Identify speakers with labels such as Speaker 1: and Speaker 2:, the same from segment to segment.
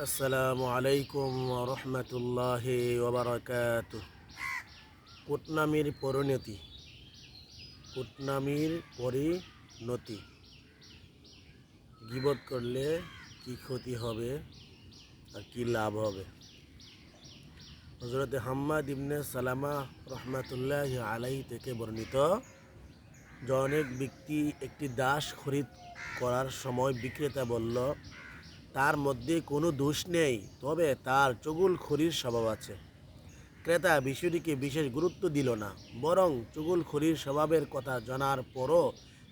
Speaker 1: আসসালামু আলাইকুম রহমতুল্লাহ ওবরাকাত। কুটনামির পরিণতি। কুটনামির পরিণতি। গিবত করলে কি ক্ষতি হবে আর কি লাভ হবে? হজরত হাম্মাদ ইবনে সালামা রহমতুল্লাহ আলাই থেকে বর্ণিত, যে অনেক ব্যক্তি একটি দাস খরিদ করার সময় বিক্রেতা বলল তার মধ্যে কোনো দোষ নেই, তবে তার চগুল খড়ির স্বভাব আছে। ক্রেতা বিষয়টিকে বিশেষ গুরুত্ব দিল না, বরং চুগুল খড়ির স্বভাবের কথা জানার পরও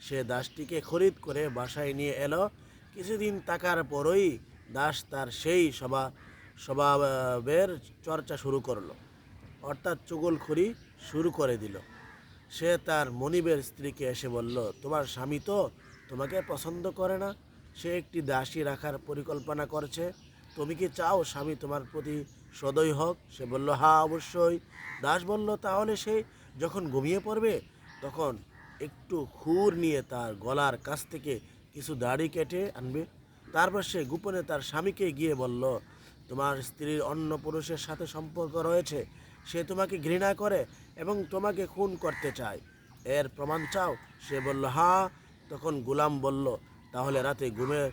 Speaker 1: সে দাসটিকে খরিদ করে বাসায় নিয়ে এলো। কিছুদিন তাকার পরই দাস তার সেই স্বভাব স্বভাবের চর্চা শুরু করল, অর্থাৎ চুগলখড়ি শুরু করে দিল। সে তার মনিবের স্ত্রীকে এসে বলল, তোমার স্বামী তো তোমাকে পছন্দ করে না? সে একটি দাসী রাখার পরিকল্পনা করছে। তুমি কি চাও স্বামী তোমার প্রতি সদয় হোক? সে বলল হা অবশ্যই। দাস বলল, তাহলে সে যখন ঘুমিয়ে পড়বে, তখন একটু খুর নিয়ে তার গলার কাছ থেকে কিছু দাড়ি কেটে আনবে। তারপর সে গোপনে তার স্বামীকে গিয়ে বলল, তোমার স্ত্রীর অন্য পুরুষের সাথে সম্পর্ক রয়েছে। সে তোমাকে ঘৃণা করে এবং তোমাকে খুন করতে চায়। এর প্রমাণ চাও? সে বলল হ্যাঁ। তখন গুলাম বলল তাহলে রাতে ঘুমের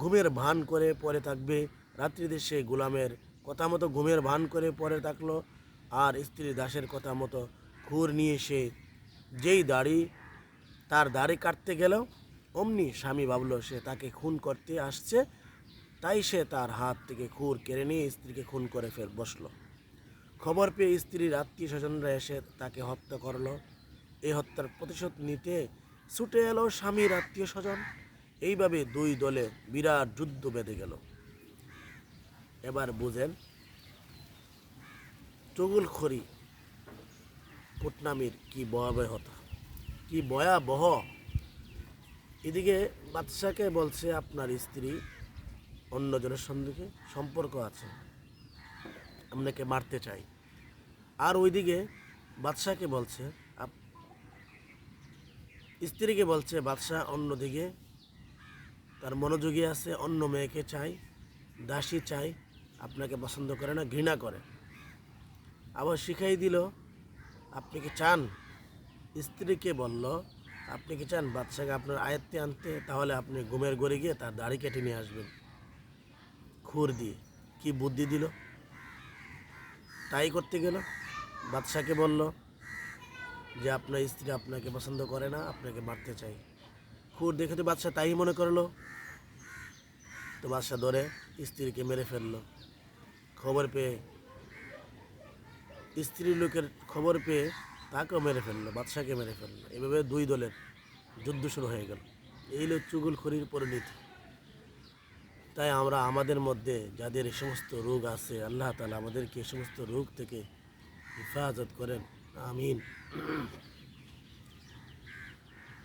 Speaker 1: ঘুমের ভান করে পরে থাকবে। রাত্রিতে সে গোলামের কথা মতো ঘুমের ভান করে পরে থাকল আর স্ত্রী দাসের কথা মতো খুর নিয়ে সে যেই দাড়ি তার দাড়ি কাটতে গেল, অমনি স্বামী ভাবলো সে তাকে খুন করতে আসছে, তাই সে তার হাত থেকে খুর কেড়ে নিয়ে স্ত্রীকে খুন করে ফের বসল। খবর পেয়ে স্ত্রীর আত্মীয় স্বজনরা এসে তাকে হত্যা করল। এই হত্যার প্রতিশোধ নিতে ছুটে এলো স্বামীর আত্মীয় স্বজন। এইভাবে দুই দলে বিরাট যুদ্ধ বেঁধে গেল। এবার বুঝেন, চগুলখড়ি পুটনামির কি ভয়াবহতা, কি ভয়াবহ। এদিকে বাদশাকে বলছে, আপনার স্ত্রী অন্যজনের সঙ্গে সম্পর্ক আছে, আপনাকে মারতে চাই। আর ওইদিকে বাদশাকে বলছে স্ত্রীকে বলছে, বাদশাহ অন্যদিকে তার মনোযোগী আছে, অন্য মেয়েকে চাই, দাসী চাই, আপনাকে পছন্দ করে না, ঘৃণা করে। আবার শিখাই দিল, আপনি কি চান? স্ত্রীকে বলল, আপনি কি চান? বাদশাকে আপনার আয়ত্তে আনতে, তাহলে আপনি ঘুমের গড়ে গিয়ে তার দাড়ি কেটে নিয়ে আসবেন। খুর দিয়ে কি বুদ্ধি দিল? তাই করতে গেল। বাদশাকে বলল যে, আপনার স্ত্রী আপনাকে পছন্দ করে না, আপনাকে মারতে চাই। খুর দেখে তো বাদশা তাই মনে করল। তো বাদশা ধরে স্ত্রীকে মেরে ফেলল। খবর পেয়ে স্ত্রী লোকের খবর পেয়ে তাকেও মেরে ফেলল বাদশাকে মেরে ফেলল। এভাবে দুই দলের যুদ্ধ শুরু হয়ে গেল। এই হলো চুগুলখড়ির পরিণতি। তাই আমরা আমাদের মধ্যে যাদের এই সমস্ত রোগ আছে, আল্লাহ তালা আমাদেরকে এই সমস্ত রোগ থেকে হেফাজত করেন। আমিন।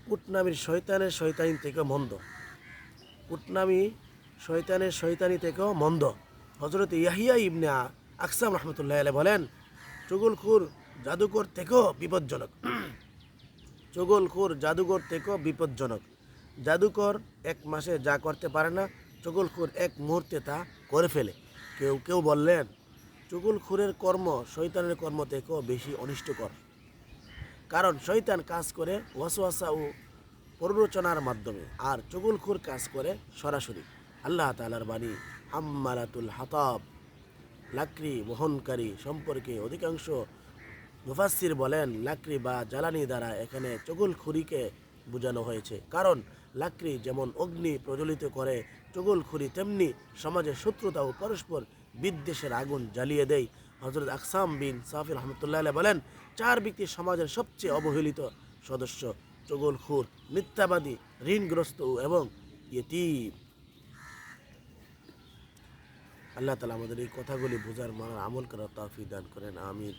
Speaker 1: কুটনামির শয়তানের শয়তানি থেকেও মন্দ। কুটনামি শয়তানের শয়তানি থেকেও মন্দ। হজরত ইয়াহিয়া ইবনে আকসাম রহমতুল্লাহ আলাই বলেন, চুগুলখুর জাদুকর থেকেও বিপজ্জনক। চগলখোর জাদুকর থেকেও বিপজ্জনক। জাদুকর এক মাসে যা করতে পারে না, চগলখোর এক মুহূর্তে তা করে ফেলে। কেউ কেউ বললেন, চগলখোরের কর্ম শৈতানের কর্ম থেকেও বেশি অনিষ্টকর। কারণ শৈতান কাজ করে ওয়াসওয়াসা ও প্ররোচনার মাধ্যমে আর চগলখোর কাজ করে সরাসরি। আল্লাহ তালার বাণী আম্মালাতুল হাতাব, লাকড়ি বহনকারী সম্পর্কে অধিকাংশ মুফাসির বলেন, লাকড়ি বা জ্বালানি দ্বারা এখানে চগুলখুরিকে বোঝানো হয়েছে। কারণ লাকড়ি যেমন অগ্নি প্রজ্বলিত করে, চগুলখুরি তেমনি সমাজের শত্রুতা ও পরস্পর বিদ্বেষের আগুন জ্বালিয়ে দেয়। হজরত আকসাম বিন সাফি রহমতুল্লাহ বলেন, চার ব্যক্তি সমাজের সবচেয়ে অবহেলিত সদস্য, চগলখুর, মিথ্যাবাদী, ঋণগ্রস্ত এবং ইয়েতিম। আল্লাহ তালা আমাদের এই কথাগুলি বোঝার মানার আমল করার তাফি দান করেন, আমিন।